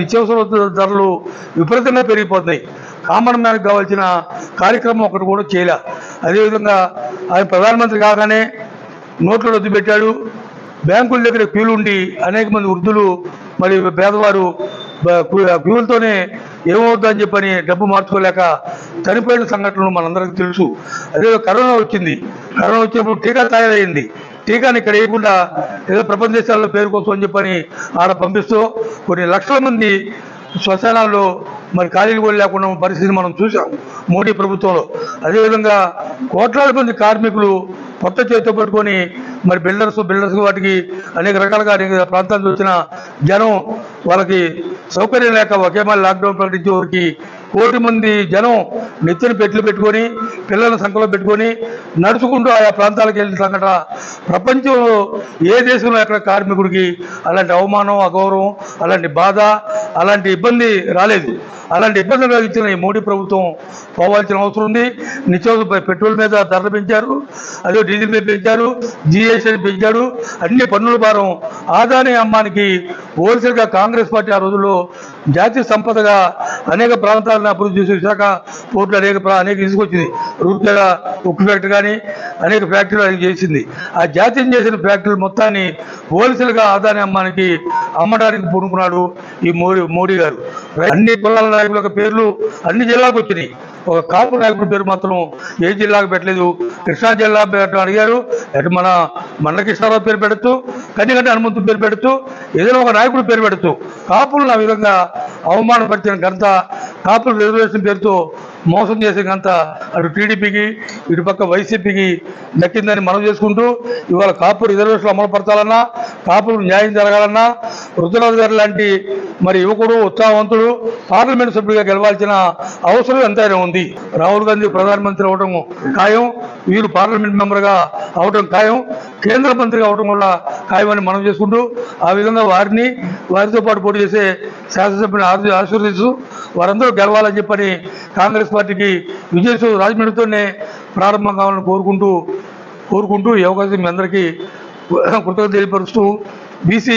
నిత్యావసర ధరలు విపరీతంగా పెరిగిపోతున్నాయి. కామన్ మ్యాన్కి కావాల్సిన కార్యక్రమం ఒకటి కూడా చేయలే. అదేవిధంగా ఆయన ప్రధానమంత్రి కాగానే నోట్లు రద్దు పెట్టాడు బ్యాంకుల దగ్గర క్యూలు ఉండి అనేక మంది వృద్ధులు మరి పేదవారు క్యూలతోనే ఏమవుతుందని చెప్పని డబ్బు మార్చుకోలేక చనిపోయిన సంఘటనలు మనందరికీ తెలుసు. అదే కరోనా వచ్చింది. కరోనా వచ్చినప్పుడు టీకా తయారైంది. టీకాని ఇక్కడ వేయకుండా ఏదో ప్రపంచ దేశాల్లో పేరు కోసం అని చెప్పని ఆడ పంపిస్తూ కొన్ని లక్షల మంది శ్మశానాల్లో మరి ఖాళీలు కూడా లేకుండా పరిస్థితిని మనం చూసాం మోడీ ప్రభుత్వంలో. అదేవిధంగా కోట్లాది మంది కార్మికులు కొత్త చేతితో పట్టుకొని మరి బిల్డర్స్ బిల్డర్స్ వాటికి అనేక రకాలుగా అనేక ప్రాంతాలకు వచ్చిన జనం వాళ్ళకి సౌకర్యం లేక ఒకే మళ్ళీ లాక్డౌన్ ప్రకటించే వారికి కోటి మంది జనం నెత్తిన పెట్లు పెట్టుకొని పిల్లల సంఖ్యలో పెట్టుకొని నడుచుకుంటూ ఆయా ప్రాంతాలకు వెళ్ళిన సంఘటన. ప్రపంచంలో ఏ దేశంలో ఎక్కడ కార్మికుడికి అలాంటి అవమానం అగౌరవం అలాంటి బాధ అలాంటి ఇబ్బంది రాలేదు. అలాంటి ఇబ్బంది కలిగించిన ఈ మోడీ ప్రభుత్వం పోవాల్సిన అవసరం ఉంది. నిత్యావసర పెట్రోల్ మీద ధరలు పెంచారు అదే డీజిల్ మీద పెంచారు జిఎస్టీ పెంచారు అన్ని పన్నుల భారం ఆదాని అమ్మానికి హోల్సేల్గా కాంగ్రెస్ పార్టీ ఆ రోజుల్లో జాతీయ సంపదగా అనేక ప్రాంతాలను అభివృద్ధి చేసి విశాఖ పోర్టులు అనేక అనేక తీసుకొచ్చింది. రూపాయల ఉక్కు ఫ్యాక్టరీ కానీ అనేక ఫ్యాక్టరీలు అనేక చేసింది. ఆ జాతీయం చేసిన ఫ్యాక్టరీలు మొత్తాన్ని హోల్సేల్గా ఆదాని అమ్మానికి అమ్మడానికి పూనుకున్నాడు ఈ మోడీ మోడీ గారు. అన్ని కులాల నాయకుల పేర్లు అన్ని జిల్లాలకు వచ్చినాయి. ఒక కాపు నాయకుడి పేరు మాత్రం ఏ జిల్లాకు పెట్టలేదు. కృష్ణా జిల్లా పేరు అడిగారు. అటు మన మండ కృష్ణారావు పేరు పెడుతూ కన్నిగంట హనుమంతు పేరు పెడుతూ ఏదైనా ఒక నాయకుడు పేరు పెడుతూ కాపులను ఆ విధంగా అవమానపరిచిన ఘనత కాపుల రిజర్వేషన్ పేరుతో మోసం చేసే ఘనత అటు టీడీపీకి ఇటు పక్క వైసీపీకి దక్కిందని మనం చేసుకుంటూ ఇవాళ కాపు రిజర్వేషన్లు అమలుపరచాలన్నా కాపులకు న్యాయం జరగాలన్నా రుద్రనాథ్ గారు లాంటి మరి యువకుడు ఉత్సాహవంతుడు పార్లమెంట్ సభ్యుడిగా గెలవాల్సిన అవసరం ఎంతైనా ఉంది. రాహుల్ గాంధీ ప్రధానమంత్రి అవడం ఖాయం వీరు పార్లమెంట్ మెంబర్గా అవడం ఖాయం కేంద్ర మంత్రిగా అవడం వల్ల ఖాయమని మనం చేసుకుంటూ ఆ విధంగా వారిని వారితో పాటు పోటీ చేసే శాసనసభ్యుని ఆశీర్వదిస్తూ వారందరూ గెలవాలని చెప్పని కాంగ్రెస్ పార్టీకి విజయ్ రాజమండ్రితోనే ప్రారంభం కావాలని కోరుకుంటూ కోరుకుంటూ ఈ అవకాశం మీ అందరికీ కృతజ్ఞత తెలియపరుస్తూ బీసీ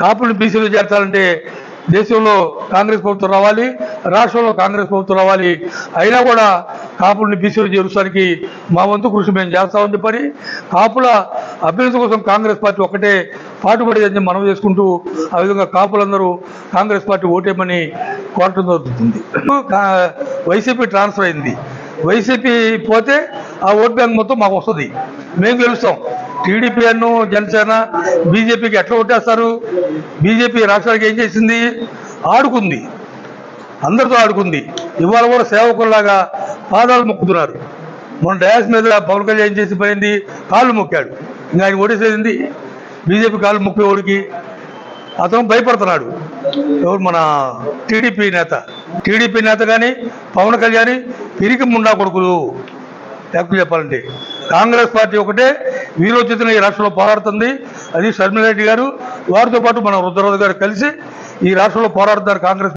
కాపులను బీసీలు చేర్చాలంటే దేశంలో కాంగ్రెస్ ప్రభుత్వం రావాలి రాష్ట్రంలో కాంగ్రెస్ ప్రభుత్వం రావాలి. అయినా కూడా కాపుల్ని బీసీలు చేర్చడానికి మా వంతు కృషి మేము చేస్తామని చెప్పని కాపుల అభ్యర్థి కోసం కాంగ్రెస్ పార్టీ ఒక్కటే పాటుపడేదని మనం చేసుకుంటూ ఆ విధంగా కాపులందరూ కాంగ్రెస్ పార్టీ ఓటేమని కోరటం జరుగుతుంది. కా- వైసీపీ ట్రాన్స్ఫర్ అయింది. వైసీపీ పోతే ఆ ఓట్ బ్యాంక్ మొత్తం మాకు వస్తుంది. మేము గెలుస్తాం. టీడీపీ అను జనసేన బీజేపీకి ఎట్లా కొట్టేస్తారు? బీజేపీ రాష్ట్రానికి ఏం చేసింది? ఆడుకుంది. అందరితో ఆడుకుంది. ఇవాళ కూడా సేవకుల్లాగా పాదాలు మొక్కుతున్నారు. మన డయాస్ మీద పవన్ కళ్యాణ్ ఏం చేసి పోయింది కాళ్ళు మొక్కాడు. ఇంకా ఆయన ఓటేసేది బీజేపీ కాళ్ళు మొక్కేవాడికి అతను భయపడుతున్నాడు. ఎవరు మన టీడీపీ నేత? టీడీపీ నేత కానీ పవన్ కళ్యాణ్ పిరికి ముండా కొడుకులు. లెక్క చెప్పాలంటే కాంగ్రెస్ పార్టీ ఒకటే వీరోచితంగా ఈ రాష్ట్రంలో పోరాడుతుంది. అది శర్మిలారెడ్డి గారు. వారితో పాటు మన రుద్రరాజు గారు కలిసి ఈ రాష్ట్రంలో పోరాడుతున్నారు కాంగ్రెస్